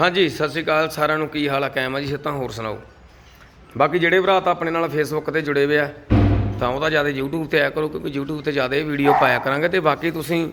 ਹਾਂਜੀ, ਸਤਿ ਸ਼੍ਰੀ ਅਕਾਲ ਸਾਰਿਆਂ ਨੂੰ, ਕੀ ਹਾਲ ਆ? ਕਾਇਮ ਆ ਜੀ ਤਾਂ ਹੋਰ ਸੁਣਾਓ। ਬਾਕੀ ਜਿਹੜੇ ਭਰਾ ਤਾਂ ਆਪਣੇ ਨਾਲ ਫੇਸਬੁੱਕ ਤੇ ਜੁੜੇ ਹੋਏ ਆ, ਤਾਂ ਉਹਦਾ ਜ਼ਿਆਦਾ YouTube ਤੇ ਆਇਆ ਕਰੋ, ਕਿਉਂਕਿ YouTube ਤੇ ਜ਼ਿਆਦਾ ਇਹ ਵੀਡੀਓ ਪਾਇਆ ਕਰਾਂਗੇ ਤੇ ਬਾਕੀ ਤੁਸੀਂ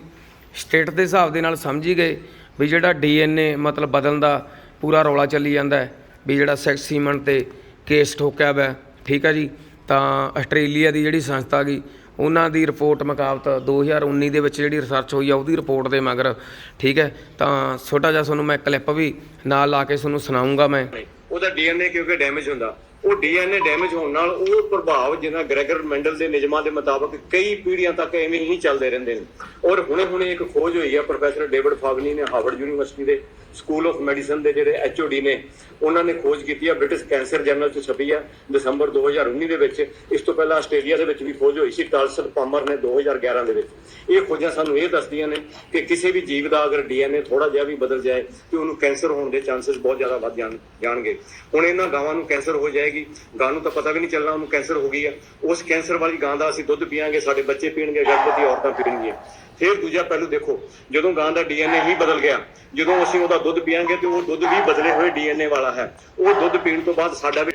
ਸਟੇਟ ਦੇ ਹਿਸਾਬ ਦੇ ਨਾਲ ਸਮਝੀ ਗਏ ਵੀ ਜਿਹੜਾ DNA ਮਤਲਬ ਬਦਲਣ ਦਾ ਪੂਰਾ ਰੌਲਾ ਚੱਲੀ ਜਾਂਦਾ ਵੀ ਜਿਹੜਾ ਸੈਕਸ ਸੀਮਨ ਤੇ ਕੇਸ ਠੋਕਿਆ ਹੋਇਆ ਠੀਕ ਹੈ ਜੀ? ਤਾਂ ਆਸਟ੍ਰੇਲੀਆ ਦੀ ਜਿਹੜੀ ਸੰਸਥਾ ਗਈ ਉਹਨਾਂ ਦੀ ਰਿਪੋਰਟ ਮੁਕਾਬਤ 2019 ਦੇ ਵਿੱਚ ਜਿਹੜੀ ਰਿਸਰਚ ਹੋਈ ਆ, ਉਹਦੀ ਰਿਪੋਰਟ ਦੇ ਮਗਰ, ਠੀਕ ਹੈ? ਤਾਂ ਛੋਟਾ ਜਿਹਾ ਤੁਹਾਨੂੰ ਮੈਂ ਕਲਿੱਪ ਵੀ ਨਾਲ ਲਾ ਕੇ ਤੁਹਾਨੂੰ ਸੁਣਾਉਂਗਾ ਮੈਂ। ਉਹਦਾ ਡੀਐਨਏ ਕਿਉਂਕਿ ਡੈਮੇਜ ਹੁੰਦਾ। ਉਹ ਡੀਐਨਏ ਡੈਮੇਜ ਹੋਣ ਨਾਲ ਉਹ ਪ੍ਰਭਾਵ ਜਿਹਨਾਂ ਗ੍ਰੈਗਰ ਮੈਂਡਲ ਦੇ ਨਿਯਮਾਂ ਦੇ ਮੁਤਾਬਕ ਕਈ ਪੀੜ੍ਹੀਆਂ ਤੱਕ ਐਵੇਂ ਹੀ ਚੱਲਦੇ ਰਹਿੰਦੇ ਨੇ। ਔਰ ਹੁਣੇ ਹੁਣੇ ਇੱਕ ਖੋਜ ਹੋਈ ਹੈ ਪ੍ਰੋਫੈਸਰ ਡੇਵਿਡ ਫਾਗਨੀ ਨੇ ਹਾਰਵਰਡ ਯੂਨੀਵਰਸਿਟੀ ਦੇ। ਸਕੂਲ ਆਫ ਮੈਡੀਸਨ ਦੇ ਜਿਹੜੇ ਐਚਓਡੀ ਨੇ, ਉਹਨਾਂ ਨੇ ਖੋਜ ਕੀਤੀ ਹੈ ਬ੍ਰਿਟਿਸ਼ ਕੈਂਸਰ ਜਰਨਲ 'ਚ ਛਪੀ ਆ, ਦਸੰਬਰ 2019 ਦੇ ਵਿੱਚ। ਇਸ ਤੋਂ ਪਹਿਲਾਂ ਆਸਟ੍ਰੇਲੀਆ ਦੇ ਵਿੱਚ ਵੀ ਖੋਜ ਹੋਈ ਸੀ ਟਾਲਸਨ ਪਾਮਰ ਨੇ 2011 ਦੇ ਵਿੱਚ। ਇਹ ਖੋਜਾਂ ਸਾਨੂੰ ਇਹ ਦੱਸਦੀਆਂ ਨੇ ਕਿ ਕਿਸੇ ਵੀ ਜੀਵ ਦਾ ਅਗਰ ਡੀਐਨਏ ਥੋੜਾ ਜਿਹਾ ਵੀ ਬਦਲ ਜਾਏ, ਤੇ ਉਹਨੂੰ ਕੈਂਸਰ ਹੋਣ ਦੇ ਚਾਂਸਸ ਬਹੁਤ ਜ਼ਿਆਦਾ ਵੱਧ ਜਾਣ, ਜਾਣਗੇ। ਹੁਣ ਇਹਨਾਂ ਗਾਵਾਂ ਨੂੰ ਕੈਂਸਰ ਹੋ ਜਾਏਗੀ, ਗਾਂ ਨੂੰ ਤਾਂ ਪਤਾ ਵੀ ਨਹੀਂ ਚੱਲਣਾ ਉਹਨੂੰ ਕੈਂਸਰ ਹੋ ਗਈ ਆ। ਉਸ ਕੈਂਸਰ ਵਾਲੀ ਗਾਂ ਦਾ ਅਸੀਂ ਦੁੱਧ ਪੀਾਂਗੇ ਸਾਡੇ ਬੱਚੇ ਪੀਣਗੇ, ਗਰਭਵਤੀ ਔਰਤਾਂ ਪੀਣਗੀਆਂ। ਫਿਰ ਦੂਜਾ ਪਹਿਲੂ ਦੇਖੋ, ਜਦੋਂ ਗਾਂ ਦਾ ਡੀਐਨਏ ਹੀ ਬਦਲ ਗਿਆ, ਜਦੋਂ ਅਸੀਂ ਉਹਦਾ ਦੁੱਧ ਪੀਾਂਗੇ ਤੇ ਉਹ ਦੁੱਧ ਵੀ ਬਦਲੇ ਹੋਏ ਡੀਐਨਏ ਵਾਲਾ ਹੈ, ਉਹ ਦੁੱਧ ਪੀਣ ਤੋਂ ਬਾਅਦ ਸਾਡਾ ਵੀ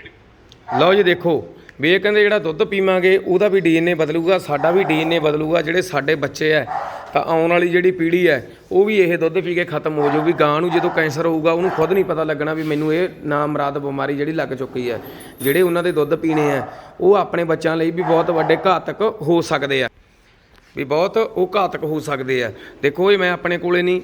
ਲਓ ਜੀ ਦੇਖੋ, ਵੀ ਇਹ ਕਹਿੰਦੇ ਜਿਹੜਾ ਦੁੱਧ ਪੀਵਾਂਗੇ, ਉਹਦਾ ਵੀ ਡੀਐਨਏ ਬਦਲੂਗਾ, ਸਾਡਾ ਵੀ ਡੀਐਨਏ ਬਦਲੂਗਾ, ਜਿਹੜੇ ਸਾਡੇ ਬੱਚੇ ਐ ਤਾਂ ਆਉਣ ਵਾਲੀ ਜਿਹੜੀ ਪੀੜ੍ਹੀ ਐ ਉਹ ਵੀ ਇਹ ਦੁੱਧ ਪੀ ਕੇ ਖਤਮ ਹੋ ਜਾਊਗੀ। ਗਾਂ ਨੂੰ ਜਦੋਂ ਕੈਂਸਰ ਹੋਊਗਾ, ਉਹਨੂੰ ਖੁਦ ਨਹੀਂ ਪਤਾ ਲੱਗਣਾ ਵੀ ਮੈਨੂੰ ਇਹ ਨਾਮਰਾਦ ਬਿਮਾਰੀ ਜਿਹੜੀ ਲੱਗ ਚੁੱਕੀ ਐ ਜਿਹੜੇ ਉਹਨਾਂ ਦੇ ਦੁੱਧ ਪੀਣੇ ਐ ਉਹ ਆਪਣੇ ਬੱਚਿਆਂ ਲਈ ਵੀ ਬਹੁਤ ਵੱਡੇ ਘਾਤਕ ਹੋ ਸਕਦੇ ਆ। ਵੀ ਬਹੁਤ ਉਹ ਘਾਤਕ ਹੋ ਸਕਦੇ ਆ। ਦੇਖੋ ਇਹ ਮੈਂ ਆਪਣੇ ਕੋਲੇ ਨਹੀਂ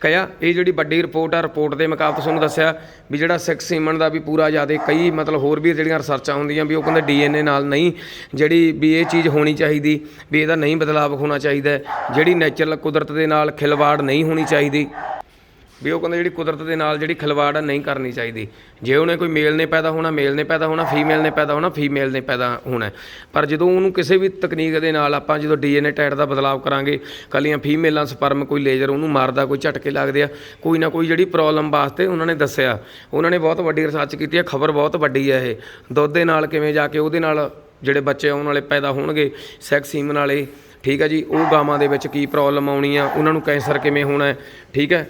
ਕਿਹਾ, ਇਹ ਜਿਹੜੀ ਵੱਡੀ ਰਿਪੋਰਟ ਆ, ਰਿਪੋਰਟ ਦੇ ਮੁਕਾਬਲੇ ਤੁਹਾਨੂੰ ਦੱਸਿਆ ਵੀ ਜਿਹੜਾ ਸਿਕਸ ਸੀਮਨ ਦਾ ਵੀ ਪੂਰਾ ਜ਼ਿਆਦਾ ਕਈ ਮਤਲਬ ਹੋਰ ਵੀ ਜਿਹੜੀਆਂ ਰਿਸਰਚਾਂ ਹੁੰਦੀਆਂ ਵੀ ਉਹ ਕਹਿੰਦੇ ਡੀਐਨਏ ਨਾਲ ਨਹੀਂ, ਜਿਹੜੀ ਵੀ ਇਹ ਚੀਜ਼ ਹੋਣੀ ਚਾਹੀਦੀ, ਵੀ ਇਹਦਾ ਨਹੀਂ ਬਦਲਾਵ ਹੋਣਾ ਚਾਹੀਦਾ, ਜਿਹੜੀ ਨੇਚਰਲ ਕੁਦਰਤ ਦੇ ਨਾਲ ਖਿਲਵਾੜ ਨਹੀਂ ਹੋਣੀ ਚਾਹੀਦੀ। ਵੀ ਉਹ ਕਹਿੰਦੇ ਜਿਹੜੀ ਕੁਦਰਤ ਦੇ ਨਾਲ ਜਿਹੜੀ ਖਿਲਵਾੜ ਆ, ਨਹੀਂ ਕਰਨੀ ਚਾਹੀਦੀ। ਜੇ ਉਹਨੇ ਕੋਈ ਮੇਲ ਨੇ ਪੈਦਾ ਹੋਣਾ, ਮੇਲ ਨੇ ਪੈਦਾ ਹੋਣਾ, ਫੀਮੇਲ ਨੇ ਪੈਦਾ ਹੋਣਾ, ਫੀਮੇਲ ਨੇ ਪੈਦਾ ਹੋਣਾ ਪਰ ਜਦੋਂ ਉਹਨੂੰ ਕਿਸੇ ਵੀ ਤਕਨੀਕ ਦੇ ਨਾਲ ਆਪਾਂ ਜਦੋਂ ਡੀਐਨਏ ਟੈਟ ਦਾ ਬਦਲਾਵ ਕਰਾਂਗੇ ਕੱਲੀਆਂ ਫੀਮੇਲਾਂ, ਸਪਰਮ ਕੋਈ ਲੇਜ਼ਰ, ਉਹਨੂੰ ਮਾਰਦਾ, ਕੋਈ ਝਟਕੇ ਲੱਗਦੇ ਆ, ਕੋਈ ਨਾ ਕੋਈ ਜਿਹੜੀ ਪ੍ਰੋਬਲਮ ਵਾਸਤੇ ਉਹਨਾਂ ਨੇ ਦੱਸਿਆ। ਉਹਨਾਂ ਨੇ ਬਹੁਤ ਵੱਡੀ ਰਿਸਰਚ ਕੀਤੀ ਹੈ, ਖਬਰ ਬਹੁਤ ਵੱਡੀ ਹੈ ਇਹ। ਦੁੱਧ ਦੇ ਨਾਲ ਕਿਵੇਂ ਜਾ ਕੇ ਉਹਦੇ ਨਾਲ ਜਿਹੜੇ ਬੱਚੇ ਆਉਣ ਵਾਲੇ ਪੈਦਾ ਹੋਣਗੇ, ਸੈਕਸ ਸੀਮਨ ਵਾਲੇ, ਠੀਕ ਹੈ ਜੀ, ਉਹ ਗਾਵਾਂ ਦੇ ਵਿੱਚ ਕੀ ਪ੍ਰੋਬਲਮ ਆਉਣੀ ਆ, ਉਹਨਾਂ ਨੂੰ ਕੈਂਸਰ ਕਿਵੇਂ ਹੋਣਾ ਠੀਕ ਹੈ?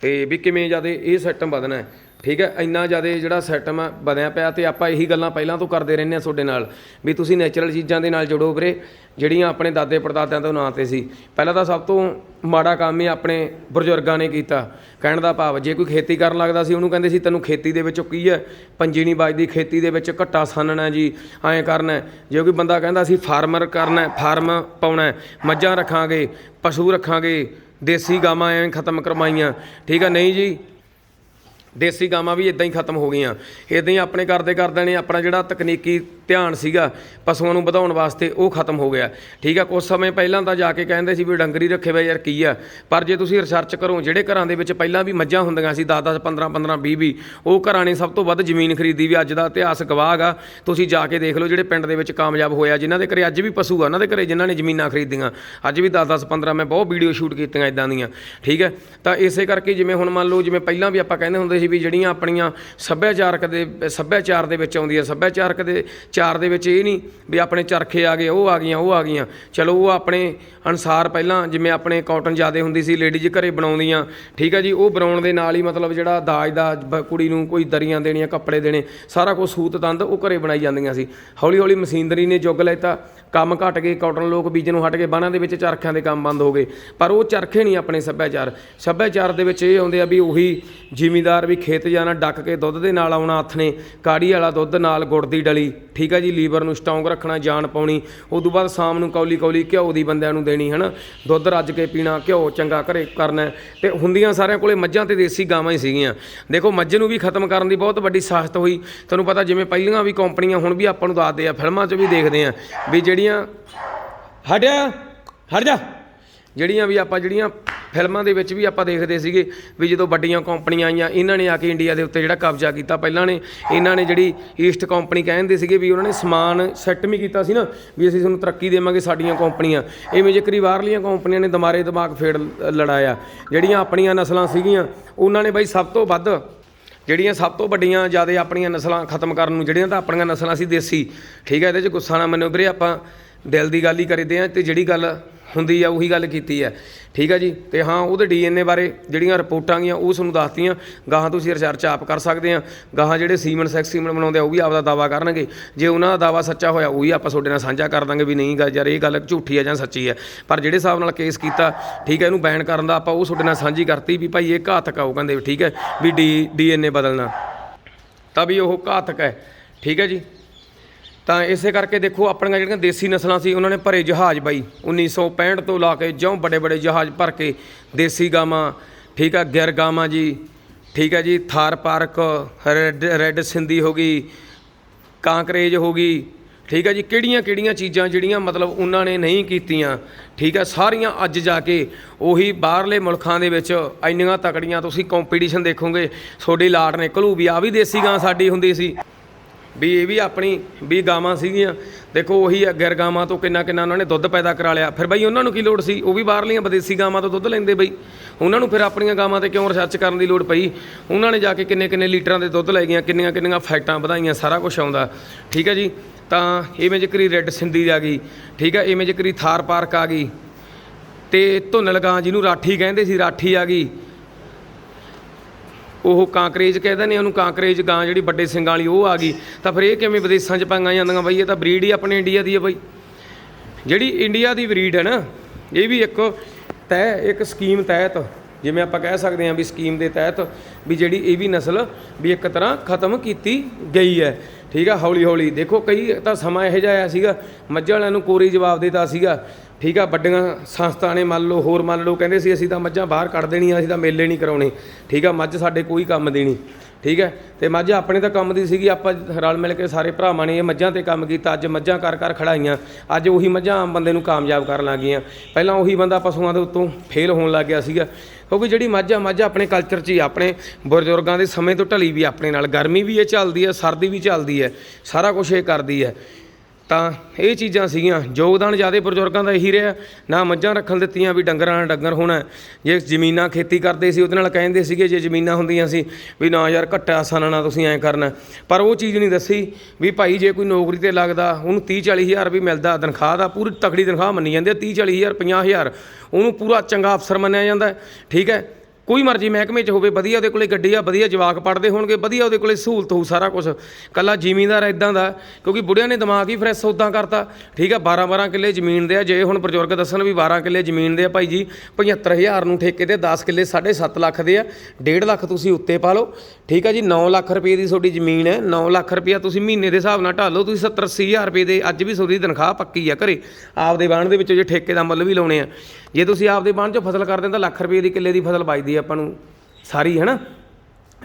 ਤੇ ਵੀ ਕਿਵੇਂ ਜ਼ਿਆਦਾ ਇਹ ਸਿਸਟਮ ਵਧਣਾ ਹੈ। ਠੀਕ ਹੈ, ਇੰਨਾ ਜ਼ਿਆਦਾ ਜਿਹੜਾ ਸਿਸਟਮ ਹੈ ਬਣਿਆ ਪਿਆ ਤੇ ਆਪਾਂ ਇਹੀ ਗੱਲਾਂ ਪਹਿਲਾਂ ਤੋਂ ਕਰਦੇ ਰਹਿੰਦੇ ਆ ਤੁਹਾਡੇ ਨਾਲ ਵੀ ਤੁਸੀਂ ਨੇਚਰਲ ਚੀਜ਼ਾਂ ਦੇ ਨਾਲ ਜੁੜੋ ਵੀਰੇ, ਜਿਹੜੀਆਂ ਆਪਣੇ ਦਾਦੇ ਪੜਦਾਦਿਆਂ ਤੋਂ ਨਾਂ ਤੇ ਸੀ। ਪਹਿਲਾਂ ਤਾਂ ਸਭ ਤੋਂ ਮਾੜਾ ਕੰਮ ਹੀ ਆਪਣੇ ਬਜ਼ੁਰਗਾਂ ਨੇ ਕੀਤਾ। ਕਹਿਣ ਦਾ ਭਾਵ, ਜੇ ਕੋਈ ਖੇਤੀ ਕਰਨ ਲੱਗਦਾ ਸੀ, ਉਹਨੂੰ ਕਹਿੰਦੇ ਸੀ, ਤੈਨੂੰ ਖੇਤੀ ਦੇ ਵਿੱਚੋਂ ਕੀ ਹੈ? ਪੰਜੀ ਨਹੀਂ ਵੱਜਦੀ, ਖੇਤੀ ਦੇ ਵਿੱਚ ਘੱਟਾ ਸਾਨਣਾ ਜੀ, ਐਂ ਕਰਨਾ ਜੇ ਕੋਈ ਬੰਦਾ ਕਹਿੰਦਾ ਸੀ, ਫਾਰਮਰ ਕਰਨਾ ਫਾਰਮ ਪਾਉਣਾ ਮੱਝਾਂ ਰੱਖਾਂਗੇ, ਪਸ਼ੂ ਰੱਖਾਂਗੇ ਦੇਸੀ ਗਾਵਾਂ ਐਵੇਂ ਖਤਮ ਕਰਵਾਈਆਂ। ਠੀਕ ਆ ਨਹੀਂ ਜੀ? ਦੇਸੀ ਗਾਵਾਂ ਵੀ ਇਦਾਂ ਹੀ ਖਤਮ ਹੋ ਗਈਆਂ। ਇਦਾਂ ਹੀ ਆਪਣੇ ਕਰਦੇ ਕਰਦੇ ਨੇ ਆਪਣਾ ਜਿਹੜਾ ਤਕਨੀਕੀ ਧਿਆਨ ਸੀਗਾ, ਪਸ਼ੂਆਂ ਨੂੰ ਵਧਾਉਣ ਵਾਸਤੇ ਉਹ ਖਤਮ ਹੋ ਗਿਆ। ਠੀਕ ਆ ਕੁਝ ਸਮੇਂ ਪਹਿਲਾਂ ਤਾਂ ਜਾ ਕੇ ਕਹਿੰਦੇ ਸੀ ਵੀ ਡੰਗਰੀ ਰੱਖੇ ਵੇ ਯਾਰ ਕੀ ਆ। ਪਰ ਜੇ ਤੁਸੀਂ ਰਿਸਰਚ ਕਰੋ, ਜਿਹੜੇ ਘਰਾਂ ਦੇ ਵਿੱਚ ਪਹਿਲਾਂ ਵੀ ਮੱਝਾਂ ਹੁੰਦੀਆਂ ਸੀ 10 10 15 15 20 20 ਉਹ ਘਰਾਂ ਨੇ ਸਭ ਤੋਂ ਵੱਧ ਜ਼ਮੀਨ ਖਰੀਦੀ ਵੀ ਅੱਜ ਦਾ ਇਤਿਹਾਸ ਗਵਾਹ ਆ ਤੁਸੀਂ ਜਾ ਕੇ ਦੇਖ ਲਓ ਜਿਹੜੇ ਪਿੰਡ ਦੇ ਵਿੱਚ ਕਾਮਯਾਬ ਹੋਇਆ, ਜਿਨ੍ਹਾਂ ਦੇ ਘਰੇ ਅੱਜ ਵੀ ਪਸ਼ੂ ਆ, ਉਹਨਾਂ ਦੇ ਘਰੇ ਜਿਨ੍ਹਾਂ ਨੇ ਜ਼ਮੀਨਾਂ ਖਰੀਦੀਆਂ। ਅੱਜ ਵੀ 10 10 15 ਮੈਂ ਬਹੁਤ ਵੀਡੀਓ ਸ਼ੂਟ ਕੀਤੀਆਂ ਇਦਾਂ ਦੀਆਂ। ਠੀਕ ਹੈ ਤਾਂ ਇਸੇ ਕਰਕੇ ਜਿਵੇਂ ਹੁਣ ਮੰਨ ਲਓ, ਜਿਵੇਂ ਪਹਿਲਾਂ ਵੀ ਆਪਾਂ ਕਹਿੰਦੇ ਹੁੰਦੇ ਸੀ ਵੀ ਜਿਹੜੀਆਂ ਆਪਣੀਆਂ ਸੱਭਿਆਚਾਰਕ ਦੇ, ਸੱਭਿਆਚਾਰ ਦੇ ਵਿੱਚ ਆਉਂਦੀ ਹੈ ਸੱਭਿਆਚਾਰਕ ਦੇ ਚਾਰ ਦੇ ਵਿੱਚ ਇਹ ਨਹੀਂ ਵੀ ਆਪਣੇ ਚਰਖੇ ਆ ਗਏ, ਉਹ ਆ ਗਈਆਂ, ਉਹ ਆ ਗਈਆਂ। ਚਲੋ, ਉਹ ਆਪਣੇ ਅਨਸਾਰ ਪਹਿਲਾਂ ਜਿਵੇਂ ਆਪਣੇ ਕਾਟਨ ਜ਼ਿਆਦੇ ਹੁੰਦੀ ਸੀ ਲੇਡੀਜ਼ ਘਰੇ ਬਣਾਉਂਦੀਆਂ, ਠੀਕ ਹੈ ਜੀ, ਉਹ ਬਣਾਉਣ ਦੇ ਨਾਲ ਹੀ ਮਤਲਬ ਜਿਹੜਾ ਦਾਜ ਦਾ ਕੁੜੀ ਨੂੰ ਕੋਈ ਦਰੀਆਂ ਦੇਣੀਆਂ, ਕੱਪੜੇ ਦੇਣੇ, ਸਾਰਾ ਕੁਝ ਸੂਤ ਤੰਦ ਉਹ ਘਰੇ ਬਣਾਈ ਜਾਂਦੀਆਂ ਸੀ। ਹੌਲੀ ਹੌਲੀ ਮਸ਼ੀਨਰੀ ਨੇ ਯੁੱਗ ਲੈਤਾ, ਕੰਮ ਘਟ ਗਏ ਕਾਟਨ ਲੋਕ ਬੀਜ ਨੂੰ ਹਟ ਕੇ ਬਾਹਾਂ ਦੇ ਵਿੱਚ ਚਰਖਿਆਂ ਦੇ ਕੰਮ ਬੰਦ ਹੋ ਗਏ। ਪਰ ਉਹ ਚਰਖੇ ਨਹੀਂ ਆਪਣੇ ਸੱਭਿਆਚਾਰ। ਸੱਭਿਆਚਾਰ ਦੇ ਵਿੱਚ ਇਹ ਆਉਂਦੇ ਆ ਵੀ ਉਹੀ ਜ਼ਿਮੀਦਾਰ ਵੀ ਖੇਤ ਜਾਣਾ, ਡੱਕ ਕੇ ਦੁੱਧ ਦੇ ਨਾਲ ਆਉਣਾ ਹੱਥ ਨੇ ਕਾੜੀ ਵਾਲਾ ਦੁੱਧ ਨਾਲ ਗੁੜ ਦੀ ਡਲੀ। ਠੀਕ ਆ ਜੀ, ਲੀਵਰ ਨੂੰ ਸਟਰੋਂਗ ਰੱਖਣਾ, ਜਾਨ ਪਾਉਣੀ। ਉਸ ਤੋਂ ਬਾਅਦ ਸ਼ਾਮ ਨੂੰ ਕੌਲੀ ਕੌਲੀ ਘਿਓ ਦੀ ਬੰਦਿਆਂ ਨੂੰ ਦੇਣੀ, ਹਨਾ? ਦੁੱਧ ਰੱਜ ਕੇ ਪੀਣਾ, ਘਿਓ ਚੰਗਾ ਘਰੇ ਕਰਨਾ। ਹੈ। ਤੇ ਹੁੰਦੀਆਂ ਸਾਰਿਆਂ ਕੋਲੇ ਮੱਝਾਂ ਤੇ ਦੇਸੀ ਗਾਵਾਂ ਹੀ ਸੀਗੀਆਂ। ਦੇਖੋ, ਮੱਝ ਨੂੰ ਵੀ ਖਤਮ ਕਰਨ ਦੀ ਬਹੁਤ ਵੱਡੀ ਸਾਖਤ ਹੋਈ। ਤੁਹਾਨੂੰ ਪਤਾ ਜਿਵੇਂ ਪਹਿਲੀਆਂ ਵੀ ਕੰਪਨੀਆਂ ਹੁਣ ਵੀ ਆਪਾਂ ਨੂੰ ਦੱਸਦੇ ਆ, ਫਿਲਮਾਂ 'ਚ ਵੀ ਦੇਖਦੇ ਆ, ਵੀ ਜਿਹੜੀਆਂ ਹਟਿਆ ਹਟ ਜਾ। ਜਿਹੜੀਆਂ ਵੀ ਆਪਾਂ, ਜਿਹੜੀਆਂ ਫਿਲਮਾਂ ਦੇ ਵਿੱਚ ਵੀ ਆਪਾਂ ਦੇਖਦੇ ਸੀਗੇ ਵੀ ਜਦੋਂ ਵੱਡੀਆਂ ਕੰਪਨੀਆਂ ਆਈਆਂ, ਇਹਨਾਂ ਨੇ ਆ ਕੇ ਇੰਡੀਆ ਦੇ ਉੱਤੇ ਜਿਹੜਾ ਕਬਜ਼ਾ ਕੀਤਾ। ਪਹਿਲਾਂ ਨੇ ਇਹਨਾਂ ਨੇ ਜਿਹੜੀ ਈਸਟ ਕੰਪਨੀ ਕਹਿੰਦੇ ਸੀਗੇ ਵੀ ਉਹਨਾਂ ਨੇ ਸਮਾਨ ਸੈੱਟ ਵੀ ਕੀਤਾ ਸੀ ਨਾ, ਵੀ ਅਸੀਂ ਤੁਹਾਨੂੰ ਤਰੱਕੀ ਦੇਵਾਂਗੇ ਸਾਡੀਆਂ ਕੰਪਨੀਆਂ। ਇਵੇਂ ਜੇਕਰੀ ਬਾਹਰਲੀਆਂ ਕੰਪਨੀਆਂ ਨੇ ਦਮਾਰੇ ਦਿਮਾਗ ਫੇੜ ਲੜਾਇਆ। ਜਿਹੜੀਆਂ ਆਪਣੀਆਂ ਨਸਲਾਂ ਸੀਗੀਆਂ, ਉਹਨਾਂ ਨੇ ਬਈ ਸਭ ਤੋਂ ਵੱਧ ਜਿਹੜੀਆਂ ਸਭ ਤੋਂ ਵੱਡੀਆਂ ਜ਼ਿਆਦਾ ਆਪਣੀਆਂ ਨਸਲਾਂ ਖਤਮ ਕਰਨ ਨੂੰ, ਜਿਹੜੀਆਂ ਤਾਂ ਆਪਣੀਆਂ ਨਸਲਾਂ ਸੀ ਦੇਸੀ। ਠੀਕ ਹੈ ਇਹਦੇ 'ਚ ਗੁੱਸਾ ਨਾ ਮੰਨਿਓ ਵੀਰੇ, ਆਪਾਂ ਦਿਲ ਦੀ ਗੱਲ ਹੀ ਕਰਦੇ ਆ ਤੇ ਜਿਹੜੀ ਗੱਲ ਹੁੰਦੀ ਆ, ਉਹੀ ਗੱਲ ਕੀਤੀ ਹੈ ਠੀਕ ਹੈ ਜੀ? ਤੇ ਹਾਂ, ਉਹਦੇ ਡੀਐਨਏ ਬਾਰੇ ਜਿਹੜੀਆਂ ਰਿਪੋਰਟਾਂ ਗੀਆਂ ਉਹ ਤੁਹਾਨੂੰ ਦੱਸਤੀਆਂ। ਗਾਹਾਂ ਤੁਸੀਂ ਰਿਸਰਚ ਆਪ ਕਰ ਸਕਦੇ ਆ। ਗਾਹਾਂ ਜਿਹੜੇ ਸੀਮਨ ਸੈਕਸ ਸੀਮਨ ਬਣਾਉਂਦੇ ਆ, ਉਹ ਵੀ ਆਪਦਾ ਦਾਵਾ ਕਰਨਗੇ। ਜੇ ਉਹਨਾਂ ਦਾ ਦਾਵਾ ਸੱਚਾ ਹੋਇਆ, ਉਹੀ ਆਪਾਂ ਤੁਹਾਡੇ ਨਾਲ ਸਾਂਝਾ ਕਰ ਦਾਂਗੇ ਵੀ ਨਹੀਂ ਗਾ, ਯਾਰ ਇਹ ਗੱਲ ਝੂਠੀ ਹੈ ਜਾਂ ਸੱਚੀ ਹੈ ਪਰ ਜਿਹੜੇ ਹਿਸਾਬ ਨਾਲ ਕੇਸ ਕੀਤਾ, ਠੀਕ ਹੈ ਇਹਨੂੰ ਬੈਨ ਕਰਨ ਦਾ ਆਪਾਂ ਉਹ ਤੁਹਾਡੇ ਨਾਲ ਸਾਂਝੀ ਕਰਤੀ ਵੀ ਭਾਈ ਇਹ ਘਾਤਕ ਆ ਕਹਿੰਦੇ ਵੀ ਠੀਕ ਹੈ ਵੀ ਡੀ ਡੀਐਨਏ ਬਦਲਣਾ। ਤਾਂ ਵੀ ਉਹ ਘਾਤਕ ਹੈ ਠੀਕ ਹੈ ਜੀ? ਤਾਂ ਇਸੇ ਕਰਕੇ ਦੇਖੋ ਆਪਣੀਆਂ ਜਿਹੜੀਆਂ ਦੇਸੀ ਨਸਲਾਂ ਸੀ, ਉਹਨਾਂ ਨੇ ਭਰੇ ਜਹਾਜ਼ ਬਾਈ। 1965 ਤੋਂ ਲਾ ਕੇ ਜਿਉਂ ਬੜੇ ਬੜੇ ਜਹਾਜ਼ ਭਰ ਕੇ ਦੇਸੀ ਗਾਵਾਂ, ਠੀਕ ਆ, ਗਿਰ ਗਾਵਾਂ ਜੀ, ਠੀਕ ਹੈ ਜੀ, Tharparkar, red red Sindhi ਹੋ ਗਈ, ਕਾਂਕਰੇਜ ਹੋ ਗਈ, ਠੀਕ ਹੈ ਜੀ ਕਿਹੜੀਆਂ ਕਿਹੜੀਆਂ ਚੀਜ਼ਾਂ ਜਿਹੜੀਆਂ ਮਤਲਬ ਉਹਨਾਂ ਨੇ ਨਹੀਂ ਕੀਤੀਆਂ, ਠੀਕ ਹੈ ਸਾਰੀਆਂ ਅੱਜ ਜਾ ਕੇ ਉਹੀ ਬਾਹਰਲੇ ਮੁਲਕਾਂ ਦੇ ਵਿੱਚ ਇੰਨੀਆਂ ਤਕੜੀਆਂ ਤੁਸੀਂ ਕੰਪੀਟੀਸ਼ਨ ਦੇਖੋਗੇ, ਤੁਹਾਡੀ ਲਾਟ ਨਿਕਲੂ ਵੀ, ਆ ਵੀ ਦੇਸੀ ਗਾਂ ਸਾਡੀ ਹੁੰਦੀ ਸੀ। ਵੀ ਇਹ ਵੀ ਆਪਣੀ ਵੀ ਗਾਵਾਂ ਸੀਗੀਆਂ। ਦੇਖੋ ਉਹੀ ਆ, ਗਿਰ ਗਾਵਾਂ ਤੋਂ ਕਿੰਨਾ ਕਿੰਨਾ ਉਹਨਾਂ ਨੇ ਦੁੱਧ ਪੈਦਾ ਕਰਾ ਲਿਆ। ਫਿਰ ਬਈ ਉਹਨਾਂ ਨੂੰ ਕੀ ਲੋੜ ਸੀ? ਉਹ ਵੀ ਬਾਹਰਲੀਆਂ ਵਿਦੇਸੀ ਗਾਵਾਂ ਤੋਂ ਦੁੱਧ ਲੈਂਦੇ ਬਈ। ਉਹਨਾਂ ਨੂੰ ਫਿਰ ਆਪਣੀਆਂ ਗਾਵਾਂ ਤੇ ਕਿਉਂ ਰਿਸਰਚ ਕਰਨ ਦੀ ਲੋੜ ਪਈ? ਉਹਨਾਂ ਨੇ ਜਾ ਕੇ ਕਿੰਨੇ ਕਿੰਨੇ ਲੀਟਰਾਂ ਦੇ ਦੁੱਧ ਲੈ ਗਈਆਂ, ਕਿੰਨੀਆਂ ਕਿੰਨੀਆਂ ਫੈਕਟਾਂ ਵਧਾਈਆਂ, ਸਾਰਾ ਕੁਝ ਆਉਂਦਾ। ਠੀਕ ਹੈ ਜੀ? ਤਾਂ ਇਵੇਂ ਜ਼ਿਕਰੀ ਰੈੱਡ ਸਿੰਧੀ ਆ ਗਈ। ਠੀਕ ਹੈ ਇਵੇਂ ਜ਼ਿਕਰੀ ਥਾਰ ਪਾਰਕ ਆ ਗਈ। ਤੇ ਧੁੰਨਲ ਗਾਂ ਜਿਹਨੂੰ ਰਾਠੀ ਕਹਿੰਦੇ ਸੀ, ਰਾਠੀ ਆ ਗਈ। ਉਹ ਕਾਂਕਰੇਜ ਕਹਿੰਦੇ ਨੇ, ਉਹਨੂੰ ਕਾਂਕਰੇਜ ਗਾਂ ਜਿਹੜੀ ਵੱਡੇ ਸਿੰਗਾਂ ਵਾਲੀ ਉਹ ਆ ਗਈ। ਤਾਂ ਫਿਰ ਇਹ ਕਿਵੇਂ ਵਿਦੇਸ਼ਾਂ 'ਚ ਪਾਈਆਂ ਜਾਂਦੀਆਂ ਬਈ, ਇਹ ਤਾਂ ਬਰੀਡ ਹੀ ਆਪਣੇ ਇੰਡੀਆ ਦੀ ਹੈ ਬਈ। ਜਿਹੜੀ ਇੰਡੀਆ ਦੀ ਬਰੀਡ ਹੈ ਨਾ, ਇਹ ਵੀ ਇੱਕ ਤਹਿ, ਇੱਕ ਸਕੀਮ ਤਹਿਤ, ਜਿਵੇਂ ਆਪਾਂ ਕਹਿ ਸਕਦੇ ਹਾਂ ਵੀ ਸਕੀਮ ਦੇ ਤਹਿਤ ਵੀ ਜਿਹੜੀ ਇਹ ਵੀ ਨਸਲ ਵੀ ਇੱਕ ਤਰ੍ਹਾਂ ਖਤਮ ਕੀਤੀ ਗਈ ਹੈ। ਠੀਕ ਆ ਹੌਲੀ ਹੌਲੀ ਦੇਖੋ ਕਈ ਤਾਂ ਸਮਾਂ ਇਹੋ ਜਿਹਾ ਆਇਆ ਸੀਗਾ, ਮੱਝਾਂ ਵਾਲਿਆਂ ਨੂੰ ਕੋਰੀ ਜਵਾਬ ਦਿੱਤਾ ਸੀਗਾ। ਠੀਕ ਆ, ਵੱਡੀਆਂ ਸੰਸਥਾ ਨੇ ਮੰਨ ਲਓ, ਹੋਰ ਮੰਨ ਲਓ, ਕਹਿੰਦੇ ਸੀ ਅਸੀਂ ਤਾਂ ਮੱਝਾਂ ਬਾਹਰ ਕੱਢ ਦੇਣੀਆਂ, ਅਸੀਂ ਤਾਂ ਮੇਲੇ ਨਹੀਂ ਕਰਾਉਣੇ। ਠੀਕ ਆ, ਮੱਝ ਸਾਡੇ ਕੋਈ ਕੰਮ ਦੀ ਨਹੀਂ। ਠੀਕ ਹੈ, ਤੇ ਮੱਝ ਆਪਣੇ ਤਾਂ ਕੰਮ ਦੀ ਸੀਗੀ, ਆਪਾਂ ਰਲ ਮਿਲ ਕੇ ਸਾਰੇ ਭਰਾਵਾਂ ਨੇ ਇਹ ਮੱਝਾਂ ਤੇ ਕੰਮ ਕੀਤਾ, ਅੱਜ ਮੱਝਾਂ ਕਰ ਕਰ ਖੜਾਈਆਂ, ਅੱਜ ਉਹੀ ਮੱਝਾਂ ਆਮ ਬੰਦੇ ਨੂੰ ਕਾਮਯਾਬ ਕਰਨ ਲੱਗ ਗਈਆਂ ਪਹਿਲਾਂ ਉਹੀ ਬੰਦਾ ਪਸ਼ੂਆਂ ਦੇ ਉੱਤੋਂ ਫੇਲ ਹੋਣ ਲੱਗ ਗਿਆ ਸੀਗਾ, ਕਿਉਂਕਿ ਜਿਹੜੀ ਮੱਝ ਆ, ਮੱਝ ਆਪਣੇ ਕਲਚਰ 'ਚ ਹੀ ਆਪਣੇ ਬਜ਼ੁਰਗਾਂ ਦੇ ਸਮੇਂ ਤੋਂ ਢਲੀ ਵੀ ਆਪਣੇ ਨਾਲ। ਗਰਮੀ ਵੀ ਇਹ ਚੱਲਦੀ ਹੈ, ਸਰਦੀ ਵੀ ਚੱਲਦੀ ਹੈ, ਸਾਰਾ ਕੁਝ ਇਹ ਕਰਦੀ ਹੈ। ਤਾਂ ਇਹ ਚੀਜ਼ਾਂ ਸੀਗੀਆਂ। ਯੋਗਦਾਨ ਜ਼ਿਆਦਾ ਬਜ਼ੁਰਗਾਂ ਦਾ ਇਹੀ ਰਿਹਾ। ਨਾ ਮੱਝਾਂ ਰੱਖਣ ਦਿੱਤੀਆਂ ਵੀ ਡੰਗਰਾਂ ਨਾਲ ਡੰਗਰ ਹੋਣਾ। ਜੇ ਜ਼ਮੀਨਾਂ ਖੇਤੀ ਕਰਦੇ ਸੀ, ਉਹਦੇ ਨਾਲ ਕਹਿੰਦੇ ਸੀਗੇ, ਜੇ ਜ਼ਮੀਨਾਂ ਹੁੰਦੀਆਂ ਸੀ ਵੀ ਨਾ ਯਾਰ ਘੱਟਾ ਸਾਨਣਾ ਤੁਸੀਂ ਐਂ ਕਰਨਾ। ਪਰ ਉਹ ਚੀਜ਼ ਨਹੀਂ ਦੱਸੀ ਵੀ ਭਾਈ ਜੇ ਕੋਈ ਨੌਕਰੀ ਤੇ ਲੱਗਦਾ, ਉਹਨੂੰ 30 40 ਹਜ਼ਾਰ ਵੀ ਮਿਲਦਾ, ਤਨਖਾਹ ਦਾ ਪੂਰੀ ਤਕੜੀ ਤਨਖਾਹ ਮੰਨੀ ਜਾਂਦੀ ਹੈ 30 40 ਹਜ਼ਾਰ 50 ਹਜ਼ਾਰ। ਉਹਨੂੰ ਪੂਰਾ ਚੰਗਾ ਅਫਸਰ ਮੰਨਿਆ ਜਾਂਦਾ। ਠੀਕ ਹੈ ਕੋਈ ਮਰਜ਼ੀ ਮਹਿਕਮੇ 'ਚ ਹੋਵੇ, ਵਧੀਆ ਉਹਦੇ ਕੋਲੇ ਗੱਡੀ ਆ, ਵਧੀਆ ਜਵਾਕ ਪੜਦੇ ਹੋਣਗੇ, ਵਧੀਆ ਉਹਦੇ ਕੋਲੇ ਸਹੂਲਤ ਹੋਊ ਸਾਰਾ ਕੁਝ ਕੱਲਾ ਜ਼ਿਮੀਂਦਾਰ ਇਦਾਂ ਦਾ, ਕਿਉਂਕਿ ਬੁੜਿਆਂ ਨੇ ਦਿਮਾਗ ਹੀ ਫਰੈਸ਼ ਉਦਾਂ ਕਰਤਾ। ਠੀਕ ਆ 12 12 ਕਿੱਲੇ ਜ਼ਮੀਨ ਦੇ ਆ, ਜੇ ਹੁਣ ਬਜ਼ੁਰਗ ਦੱਸਣ ਵੀ 12 ਕਿੱਲੇ ਜ਼ਮੀਨ ਦੇ ਆ ਭਾਈ ਜੀ 75000 ਨੂੰ ਠੇਕੇ ਤੇ 10 ਕਿੱਲੇ 7.5 ਲੱਖ ਦੇ ਆ। 1.5 ਲੱਖ ਤੁਸੀਂ ਉੱਤੇ ਪਾ ਲਓ ਠੀਕ ਆ ਜੀ 9 ਲੱਖ ਰੁਪਏ ਦੀ ਤੁਹਾਡੀ ਜ਼ਮੀਨ ਹੈ। 9 ਲੱਖ ਰੁਪਇਆ ਤੁਸੀਂ ਮਹੀਨੇ ਦੇ ਹਿਸਾਬ ਨਾਲ ਢਾਲੋ ਤੁਸੀਂ 70 80000 ਰੁਪਏ ਦੇ ਅੱਜ ਵੀ ਤੁਹਾਡੀ ਤਨਖਾਹ ਪੱਕੀ ਆ ਘਰੇ। ਆਪਦੇ ਬਾਣ ਦੇ ਵਿੱਚ ਜੇ ਠੇਕੇ ਦਾ ਮੁੱਲ ਵੀ ਲਾਉਣੇ ਆ। ਜੇ ਤੁਸੀਂ ਆਪਦੇ ਬਾਣ 'ਚੋਂ ਫਸਲ ਕਰਦੇ ਤਾਂ ਲੱਖ ਰੁਪਏ ਦੀ ਕਿੱਲੇ ਦੀ ਫਸਲ ਬਚਦੀ ਆ ਆਪਾਂ ਨੂੰ, ਸਾਰੀ, ਹੈ ਨਾ?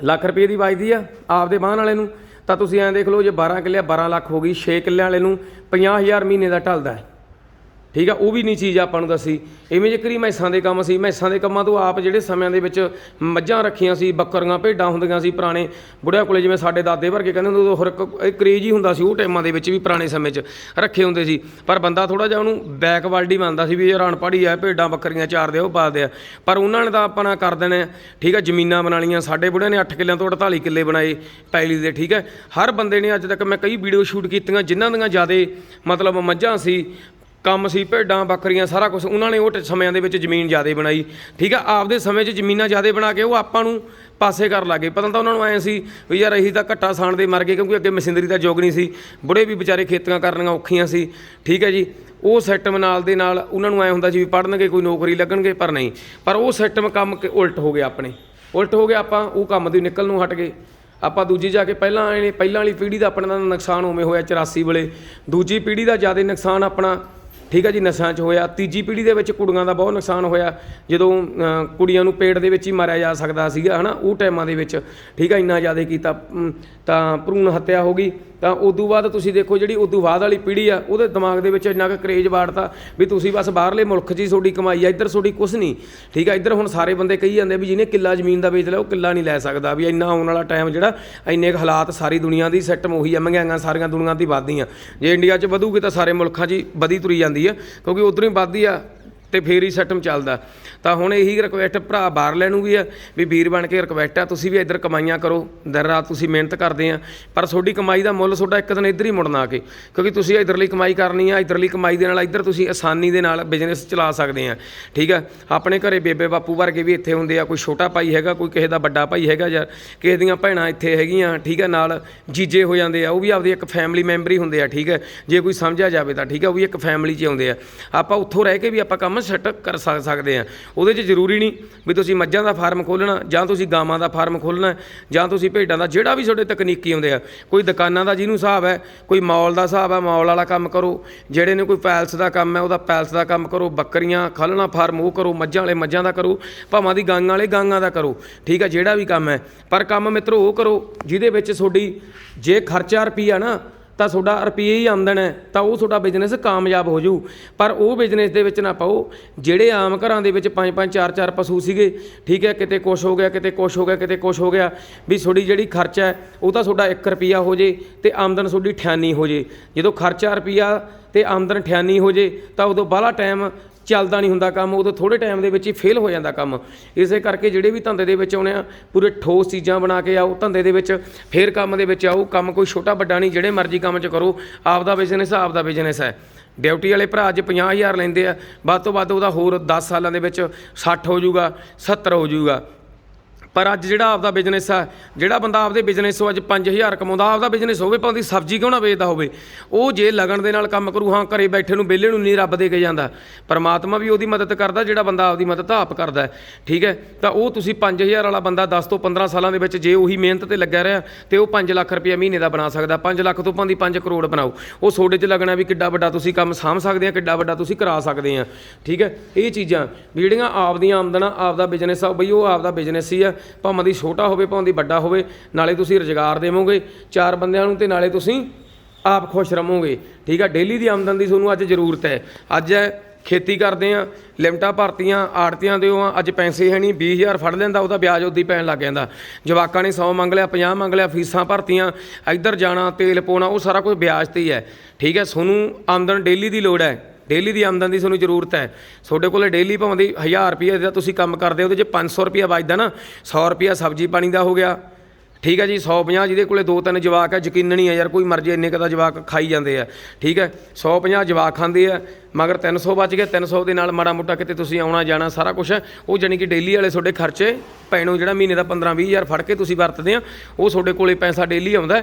ਲੱਖ ਰੁਪਏ ਦੀ ਵਜਦੀ ਆ ਆਪਦੇ ਬਾਣ ਵਾਲੇ ਨੂੰ। ਤਾਂ ਤੁਸੀਂ ਐਂ ਦੇਖ ਲਓ, ਜੇ 12 ਕਿੱਲੇ 12 ਲੱਖ ਹੋ ਗਈ 6 ਕਿੱਲੇ ਵਾਲੇ ਨੂੰ 50000 ਮਹੀਨੇ ਦਾ ਢਲਦਾ ਹੈ। ਠੀਕ ਆ, ਉਹ ਵੀ ਨਹੀਂ ਚੀਜ਼ ਆਪਾਂ ਨੂੰ ਦੱਸੀ। ਇਵੇਂ ਜੇਕਰੀ ਮੈਸਾਂ ਦੇ ਕੰਮ ਸੀ, ਮੈਸਾਂ ਦੇ ਕੰਮਾਂ ਤੋਂ ਆਪ ਜਿਹੜੇ ਸਮਿਆਂ ਦੇ ਵਿੱਚ ਮੱਝਾਂ ਰੱਖੀਆਂ ਸੀ, ਬੱਕਰੀਆਂ, ਭੇਡਾਂ ਹੁੰਦੀਆਂ ਸੀ ਪੁਰਾਣੇ, ਬੁੜਿਆਂ ਕੋਲੇ ਜਿਵੇਂ ਸਾਡੇ ਦਾਦੇ ਵਰਗੇ ਕਹਿੰਦੇ ਹੁੰਦੇ, ਉਦੋਂ ਹਰ ਇੱਕ ਇਹ ਕਰੇਜ ਹੀ ਹੁੰਦਾ ਸੀ ਉਹ ਟਾਈਮਾਂ ਦੇ ਵਿੱਚ ਵੀ ਪੁਰਾਣੇ ਸਮੇਂ 'ਚ ਰੱਖੇ ਹੁੰਦੇ ਸੀ। ਪਰ ਬੰਦਾ ਥੋੜਾ ਜਿਹਾ ਉਹਨੂੰ ਬੈਕਵਰਡ ਹੀ ਮੰਨਦਾ ਸੀ ਵੀ ਇਹ ਅਨਪੜ੍ਹ ਆ, ਭੇਡਾਂ, ਬੱਕਰੀਆਂ ਚਾਰਦੇ ਆ, ਉਹ ਪਾਲਦੇ ਆ। ਪਰ ਉਹਨਾਂ ਨੇ ਤਾਂ ਆਪਾਂ ਨਾ ਕਰ ਦੇਣਾ ਠੀਕ ਆ, ਜ਼ਮੀਨਾਂ ਬਣਾ ਲਈਆਂ, ਸਾਡੇ ਬੁੜਿਆਂ ਨੇ 8 ਕਿੱਲਿਆਂ ਤੋਂ 48 ਕਿੱਲੇ ਬਣਾਏ ਪੈਲੀ ਦੇ, ਠੀਕ ਹੈ ਹਰ ਬੰਦੇ ਨੇ ਅੱਜ ਤੱਕ ਮੈਂ ਕਈ ਵੀਡੀਓ ਸ਼ੂਟ ਕੀਤੀਆਂ, ਜਿਨ੍ਹਾਂ ਦੀਆਂ ਜ਼ਿਆਦਾ ਮਤਲਬ ਮੱਝਾਂ ਸੀ ਕੰਮ ਸੀ, ਭੇਡਾਂ, ਬੱਕਰੀਆਂ, ਸਾਰਾ ਕੁਝ ਉਹਨਾਂ ਨੇ ਉਹ ਟ- ਸਮਿਆਂ ਦੇ ਵਿੱਚ ਜ਼ਮੀਨ ਜ਼ਿਆਦੇ ਬਣਾਈ। ਠੀਕ ਆ? ਆਪਦੇ ਸਮੇਂ 'ਚ ਜ਼ਮੀਨਾਂ ਜ਼ਿਆਦੇ ਬਣਾ ਕੇ ਉਹ ਆਪਾਂ ਨੂੰ ਪਾਸੇ ਕਰ ਲੱਗੇ ਪਤਾ ਤਾਂ ਉਹਨਾਂ ਨੂੰ ਐ ਸੀ ਵੀ ਯਾਰ ਅਸੀਂ ਤਾਂ ਘੱਟਾ ਸਾਣ ਦੇ ਮਰ ਗਏ ਕਿਉਂਕਿ ਅੱਗੇ ਮਸ਼ੀਨਰੀ ਦਾ ਯੁੱਗ ਨਹੀਂ ਸੀ। ਬੁੜੇ ਵੀ ਵਿਚਾਰੇ ਖੇਤੀਆਂ ਕਰਨੀਆਂ ਔਖੀਆਂ ਸੀ। ਠੀਕ ਹੈ ਜੀ? ਉਹ ਸਿਸਟਮ ਨਾਲ ਦੇ ਨਾਲ ਉਹਨਾਂ ਨੂੰ ਐ ਹੁੰਦਾ ਸੀ ਵੀ ਪੜਨਗੇ ਕੋਈ ਨੌਕਰੀ ਲੱਗਣਗੇ, ਪਰ ਨਹੀਂ। ਪਰ ਉਹ ਸਿਸਟਮ ਕੰਮ ਉਲਟ ਹੋ ਗਿਆ ਆਪਣੇ। ਉਲਟ ਹੋ ਗਿਆ ਆਪਾਂ, ਉਹ ਕੰਮ ਦੀ ਨਿਕਲ ਨੂੰ ਹਟ ਗਏ। ਆਪਾਂ ਦੂਜੀ ਜਾ ਕੇ ਪਹਿਲਾਂ ਆਏ ਨੇ, ਪਹਿਲਾਂ ਵਾਲੀ ਪੀੜ੍ਹੀ ਦਾ ਆਪਣੇ ਦਾ ਨੁਕਸਾਨ ਉਵੇਂ ਹੋਇਆ 84 ਵੇਲੇ। ਦੂਜੀ ਪੀੜ੍ਹੀ ਦਾ ਜ਼ਿਆਦਾ ਨੁਕਸਾਨ ਆਪਣਾ ਠੀਕ ਹੈ ਜੀ, ਨਸ਼ਿਆਂ 'ਚ ਹੋਇਆ, ਤੀਜੀ ਪੀੜ੍ਹੀ ਦੇ ਵਿੱਚ ਕੁੜੀਆਂ ਦਾ ਬਹੁਤ ਨੁਕਸਾਨ ਹੋਇਆ। ਜਦੋਂ ਕੁੜੀਆਂ ਨੂੰ ਪੇਟ ਦੇ ਵਿੱਚ ਹੀ ਮਾਰਿਆ ਜਾ ਸਕਦਾ ਸੀਗਾ, ਹਨਾ, ਉਹ ਟਾਈਮਾਂ ਦੇ ਵਿੱਚ, ਠੀਕ ਹੈ ਇੰਨਾ ਜ਼ਿਆਦਾ ਕੀਤਾ ਤਾਂ ਭਰੂਣ ਹੱਤਿਆ ਹੋ ਗਈ। ਤਾਂ ਉਦੋਂ ਬਾਅਦ ਤੁਸੀਂ ਦੇਖੋ ਜਿਹੜੀ ਉਦੋਂ ਬਾਅਦ ਵਾਲੀ ਪੀੜ੍ਹੀ ਆ, ਉਹਦੇ ਦਿਮਾਗ ਦੇ ਵਿੱਚ ਇੰਨਾ ਕੁ ਕਰੇਜ ਵਾੜਤਾ ਵੀ ਤੁਸੀਂ ਬਸ ਬਾਹਰਲੇ ਮੁਲਕ 'ਚ ਹੀ ਤੁਹਾਡੀ ਕਮਾਈ ਆ, ਇੱਧਰ ਤੁਹਾਡੀ ਕੁਛ ਨਹੀਂ। ਠੀਕ ਆ, ਇੱਧਰ ਹੁਣ ਸਾਰੇ ਬੰਦੇ ਕਹੀ ਜਾਂਦੇ ਵੀ ਜਿਹਨੇ ਕਿੱਲਾ ਜ਼ਮੀਨ ਦਾ ਵੇਚ ਲਿਆ, ਉਹ ਕਿੱਲਾ ਨਹੀਂ ਲੈ ਸਕਦਾ, ਵੀ ਇੰਨਾ ਆਉਣ ਵਾਲਾ ਟਾਈਮ ਜਿਹੜਾ, ਇੰਨੇ ਕੁ ਹਾਲਾਤ ਸਾਰੀ ਦੁਨੀਆ ਦੀ ਸਿਸਟਮ ਉਹੀ ਆ ਮਹਿੰਗਾਈਆਂ ਸਾਰੀਆਂ ਦੁਨੀਆ ਦੀ ਵੱਧਦੀਆਂ। ਜੇ ਇੰਡੀਆ 'ਚ ਵਧੂਗੀ ਤਾਂ ਸਾਰੇ ਮੁਲਕਾਂ 'ਚ ਹੀ ਵਧੀ ਤੁਰੀ ਜਾਂਦੀ ਆ ਕਿਉਂਕਿ ਉਧਰੋਂ ਹੀ ਵੱਧਦੀ ਆ। ਤੇ ਫੇਰ ਹੀ ਸਿਸਟਮ ਚੱਲਦਾ। ਤਾਂ ਹੁਣ ਇਹੀ ਰਿਕੁਐਸਟ ਭਰਾ ਬਾਹਰਲੇ ਨੂੰ ਵੀ ਆ, ਵੀ ਵੀਰ ਬਣ ਕੇ ਰਿਕੁਐਸਟ ਆ, ਤੁਸੀਂ ਵੀ ਇੱਧਰ ਕਮਾਈਆਂ ਕਰੋ। ਦਿਨ ਰਾਤ ਤੁਸੀਂ ਮਿਹਨਤ ਕਰਦੇ ਆ। ਪਰ ਤੁਹਾਡੀ ਕਮਾਈ ਦਾ ਮੁੱਲ ਤੁਹਾਡਾ ਇੱਕ ਦਿਨ ਇੱਧਰ ਹੀ ਮੁੜਨਾ ਆ ਕੇ। ਕਿਉਂਕਿ ਤੁਸੀਂ ਇੱਧਰਲੀ ਕਮਾਈ ਕਰਨੀ ਆ, ਇੱਧਰਲੀ ਕਮਾਈ ਦੇ ਨਾਲ ਇੱਧਰ ਤੁਸੀਂ ਆਸਾਨੀ ਦੇ ਨਾਲ ਬਿਜ਼ਨਸ ਚਲਾ ਸਕਦੇ ਆ। ਠੀਕ ਆ? ਆਪਣੇ ਘਰੇ ਬੇਬੇ ਬਾਪੂ ਵਰਗੇ ਵੀ ਇੱਥੇ ਹੁੰਦੇ ਆ, ਕੋਈ ਛੋਟਾ ਭਾਈ ਹੈਗਾ, ਕੋਈ ਕਿਸੇ ਦਾ ਵੱਡਾ ਭਾਈ ਹੈਗਾ ਜਾਂ ਕਿਸੇ ਦੀਆਂ ਭੈਣਾਂ ਇੱਥੇ ਹੈਗੀਆਂ, ਠੀਕ ਆ? ਨਾਲ ਜੀਜੇ ਹੋ ਜਾਂਦੇ ਆ, ਉਹ ਵੀ ਆਪਦੀ ਇੱਕ ਫੈਮਿਲੀ ਮੈਂਬਰ ਹੀ ਹੁੰਦੇ ਆ, ਠੀਕ ਹੈ ਜੇ ਕੋਈ ਸਮਝਿਆ ਜਾਵੇ ਤਾਂ, ਠੀਕ ਹੈ ਉਹ ਵੀ ਇੱਕ ਫੈਮਿਲੀ 'ਚ ਆਉਂਦੇ ਆ। ਆਪਾਂ ਉੱਥੋਂ ਰਹਿ ਕੇ ਵੀ ਆਪਾਂ ਕੰਮ ਸੈੱਟ ਕਰ ਸਕਦੇ ਆ। ਉਹਦੇ 'ਚ ਜ਼ਰੂਰੀ ਨਹੀਂ ਵੀ ਤੁਸੀਂ ਮੱਝਾਂ ਦਾ ਫਾਰਮ ਖੋਲ੍ਹਣਾ, ਜਾਂ ਤੁਸੀਂ ਗਾਵਾਂ ਦਾ ਫਾਰਮ ਖੋਲ੍ਹਣਾ, ਜਾਂ ਤੁਸੀਂ ਭੇਡਾਂ ਦਾ, ਜਿਹੜਾ ਵੀ ਤੁਹਾਡੇ ਤਕਨੀਕੀ ਆਉਂਦੇ ਆ। ਕੋਈ ਦੁਕਾਨਾਂ ਦਾ ਜਿਹਨੂੰ ਹਿਸਾਬ ਹੈ, ਕੋਈ ਮਾਲ ਦਾ ਹਿਸਾਬ ਹੈ, ਮਾਲ ਵਾਲਾ ਕੰਮ ਕਰੋ। ਜਿਹੜੇ ਨੇ ਕੋਈ ਪੈਲਸ ਦਾ ਕੰਮ ਹੈ, ਉਹਦਾ ਪੈਲਸ ਦਾ ਕੰਮ ਕਰੋ, ਬੱਕਰੀਆਂ ਖਲਣਾ ਫਾਰਮ ਉਹ ਕਰੋ, ਮੱਝਾਂ ਵਾਲੇ ਮੱਝਾਂ ਦਾ ਕਰੋ, ਭਾਵਾਂ ਦੀ ਗਾਂਆਂ ਵਾਲੇ ਗਾਂਆਂ ਦਾ ਕਰੋ। ਠੀਕ ਹੈ, ਜਿਹੜਾ ਵੀ ਕੰਮ ਹੈ। ਪਰ ਕੰਮ ਮਿੱਤਰੋ ਉਹ ਕਰੋ, ਜਿਹਦੇ ਵਿੱਚ ਤੁਹਾਡੀ ਜੇ ਖਰਚਾ ਰੁਪਈਆ ਨਾ ਤਾਂ ਤੁਹਾਡਾ ਰੁਪਈਏ ਹੀ ਆਮਦਨ ਹੈ, ਤਾਂ ਉਹ ਤੁਹਾਡਾ ਬਿਜ਼ਨਸ ਕਾਮਯਾਬ ਹੋ ਜੂ ਪਰ ਉਹ ਬਿਜ਼ਨਸ ਦੇ ਵਿੱਚ ਨਾ ਪਾਓ, ਜਿਹੜੇ ਆਮ ਘਰਾਂ ਦੇ ਵਿੱਚ ਪੰਜ ਪੰਜ ਚਾਰ ਚਾਰ ਪਸ਼ੂ ਸੀਗੇ, ਠੀਕ ਹੈ, ਕਿਤੇ ਕੁਛ ਹੋ ਗਿਆ, ਕਿਤੇ ਕੁਛ ਹੋ ਗਿਆ, ਕਿਤੇ ਕੁਛ ਹੋ ਗਿਆ, ਵੀ ਤੁਹਾਡੀ ਜਿਹੜੀ ਖਰਚਾ ਹੈ, ਉਹ ਤਾਂ ਤੁਹਾਡਾ 1 ਰੁਪਿਆ ਹੋ ਜੇ ਤੇ ਆਮਦਨ ਤੁਹਾਡੀ 98 ਹੋ ਜੇ। ਜਦੋਂ ਖਰਚਾ ਰੁਪਿਆ ਤੇ ਆਮਦਨ 98 ਹੋ ਜੇ, ਤਾਂ ਉਦੋਂ ਬਾਹਲਾ ਟਾਈਮ ਚੱਲਦਾ ਨਹੀਂ ਹੁੰਦਾ ਕੰਮ, ਉਦੋਂ ਥੋੜੇ ਟਾਈਮ ਦੇ ਵਿੱਚ ਹੀ ਫੇਲ ਹੋ ਜਾਂਦਾ ਕੰਮ। ਇਸੇ ਕਰਕੇ ਜਿਹੜੇ ਵੀ ਧੰਦੇ ਦੇ ਵਿੱਚ ਆਉਣੇ ਆ, ਪੂਰੇ ਠੋਸ ਚੀਜ਼ਾਂ ਬਣਾ ਕੇ ਆਓ, ਧੰਦੇ ਦੇ ਵਿੱਚ ਫੇਰ ਕੰਮ ਦੇ ਵਿੱਚ ਆਓ, ਕੰਮ ਕੋਈ ਛੋਟਾ ਵੱਡਾ ਨਹੀਂ, ਜਿਹੜੇ ਮਰਜ਼ੀ ਕੰਮ 'ਚ ਕਰੋ, ਆਪਦਾ ਬਿਜ਼ਨਸ ਆਪ ਦਾ ਬਿਜ਼ਨਸ ਹੈ ਡਿਊਟੀ ਵਾਲੇ ਭਰਾ ਅੱਜ 50000 ਲੈਂਦੇ ਆ, ਵੱਧ ਤੋਂ ਵੱਧ ਉਹਦਾ ਹੋਰ 10 ਸਾਲਾਂ ਦੇ ਵਿੱਚ 60 ਹੋ ਜਾਊਗਾ 70 ਹੋ ਜਾਊਗਾ। ਪਰ ਅੱਜ ਜਿਹੜਾ ਆਪਦਾ ਬਿਜ਼ਨਸ ਆ, ਜਿਹੜਾ ਬੰਦਾ ਆਪਦੇ ਬਿਜ਼ਨਸ ਤੋਂ ਅੱਜ 5000 ਕਮਾਉਂਦਾ, ਆਪਦਾ ਬਿਜ਼ਨਸ ਹੋਵੇ, ਭਾਵੇਂ ਸਬਜ਼ੀ ਕਿਉਂ ਨਾ ਵੇਚਦਾ ਹੋਵੇ, ਉਹ ਜੇ ਲਗਨ ਦੇ ਨਾਲ ਕੰਮ ਕਰੂ, ਹਾਂ, ਘਰੇ ਬੈਠੇ ਨੂੰ ਵਿਹਲੇ ਨੂੰ ਨਹੀਂ ਰੱਬ ਦੇ ਕੇ ਜਾਂਦਾ। ਪਰਮਾਤਮਾ ਵੀ ਉਹਦੀ ਮਦਦ ਕਰਦਾ, ਜਿਹੜਾ ਬੰਦਾ ਆਪਦੀ ਮਦਦ ਆਪ ਕਰਦਾ ਠੀਕ ਹੈ? ਤਾਂ ਉਹ ਤੁਸੀਂ 5000 ਵਾਲਾ ਬੰਦਾ 10 ਤੋਂ 15 ਸਾਲਾਂ ਦੇ ਵਿੱਚ ਜੇ ਉਹੀ ਮਿਹਨਤ ਤੇ ਲੱਗਿਆ ਰਿਹਾ, ਤੇ ਉਹ 5 ਲੱਖ ਰੁਪਏ ਮਹੀਨੇ ਦਾ ਬਣਾ ਸਕਦਾ 5 ਲੱਖ ਤੋਂ ਭਾਂਦੀ 5 ਕਰੋੜ ਬਣਾਓ। ਉਹ ਤੁਹਾਡੇ 'ਚ ਲੱਗਣਾ ਵੀ ਕਿੱਡਾ ਵੱਡਾ ਤੁਸੀਂ ਕੰਮ ਸਾਂਭ ਸਕਦੇ ਆ, ਕਿੱਡਾ ਵੱਡਾ ਤੁਸੀਂ ਕਰਾ ਸਕਦੇ ਆ, ਠੀਕ ਹੈ? ਇਹ ਚੀਜ਼ਾਂ ਵੀ ਜਿਹੜੀਆਂ ਆਪਦੀਆਂ ਆਮਦਨਾਂ ਆਪਦਾ ਬਿਜ਼ਨਸ ਆ ਬਈ ਉਹ ਆਪਦਾ ਬਿਜ਼ਨਸ ਹੀ ਆ ਭਾਵੇਂ ਦੀ ਛੋਟਾ ਹੋਵੇ, ਭਾਵੇਂ ਦੀ ਵੱਡਾ ਹੋਵੇ, ਨਾਲੇ ਤੁਸੀਂ ਰੁਜ਼ਗਾਰ ਦੇਵੋਗੇ ਚਾਰ ਬੰਦਿਆਂ ਨੂੰ ਤੇ ਨਾਲੇ ਤੁਸੀਂ ਆਪ ਖੁਸ਼ ਰਹੋਗੇ। ਠੀਕ ਆ, ਡੇਲੀ ਦੀ ਆਮਦਨ ਦੀ ਤੁਹਾਨੂੰ ਅੱਜ ਜ਼ਰੂਰਤ ਹੈ। ਅੱਜ ਖੇਤੀ ਕਰਦੇ ਆ ਲਿਮਟਾਂ ਭਰਤੀਆਂ, ਆੜਤੀਆਂ ਦਿਓ ਆ ਅੱਜ ਪੈਸੇ ਹੈ ਨਹੀਂ 20000 ਫੜ ਲੈਂਦਾ, ਉਹਦਾ ਵਿਆਜ ਉਦੀ ਪੈਣ ਲੱਗ ਜਾਂਦਾ। ਜਵਾਕਾਂ ਨੇ 100 ਮੰਗ ਲਿਆ 50 ਮੰਗ ਲਿਆ, ਫੀਸਾਂ ਭਰਤੀਆਂ, ਇੱਧਰ ਜਾਣਾ, ਤੇਲ ਪਾਉਣਾ, ਉਹ ਸਾਰਾ ਕੁਝ ਵਿਆਜ ਤੇ ਹੀ ਹੈ। ਠੀਕ ਹੈ, ਤੁਹਾਨੂੰ ਆਮਦਨ ਡੇਲੀ ਦੀ ਲੋੜ ਹੈ। ਡੇਲੀ ਦੀ ਆਮਦਨ ਦੀ ਤੁਹਾਨੂੰ ਜ਼ਰੂਰਤ ਹੈ। ਤੁਹਾਡੇ ਕੋਲੇ ਡੇਲੀ ਭਾਵੇਂ ਦੀ 1000 ਰੁਪਏ ਦਾ ਤੁਸੀਂ ਕੰਮ ਕਰਦੇ ਹੋ ਉਹਦੇ 'ਚ 500 ਰੁਪਏ ਵੱਜਦਾ ਨਾ 100 ਰੁਪਏ ਸਬਜ਼ੀ ਪਾਣੀ ਦਾ ਹੋ ਗਿਆ। ਠੀਕ ਹੈ ਜੀ 150 ਜਿਹਦੇ ਕੋਲੇ ਦੋ ਤਿੰਨ ਜਵਾਕ ਹੈ ਯਕੀਨ ਨਹੀਂ ਹੈ ਯਾਰ ਕੋਈ ਮਰਜ਼ੀ ਇੰਨੇ ਕਦਾ ਜਵਾਕ ਖਾਈ ਜਾਂਦੇ ਆ। ਠੀਕ ਹੈ 150 ਜਵਾਕ ਖਾਂਦੇ ਆ, ਮਗਰ 300 ਬਚ ਗਿਆ 300 ਦੇ ਨਾਲ ਮਾੜਾ ਮੋਟਾ ਕਿਤੇ ਤੁਸੀਂ ਆਉਣਾ ਜਾਣਾ ਸਾਰਾ ਕੁਝ ਉਹ ਜਾਨੀ ਕਿ ਡੇਲੀ ਵਾਲੇ ਤੁਹਾਡੇ ਖਰਚੇ ਪੈਣੋਂ ਜਿਹੜਾ ਮਹੀਨੇ ਦਾ 15 20000 ਫੜ ਕੇ ਤੁਸੀਂ ਵਰਤਦੇ ਆ, ਉਹ ਤੁਹਾਡੇ ਕੋਲੇ ਪੈਸਾ ਡੇਲੀ ਆਉਂਦਾ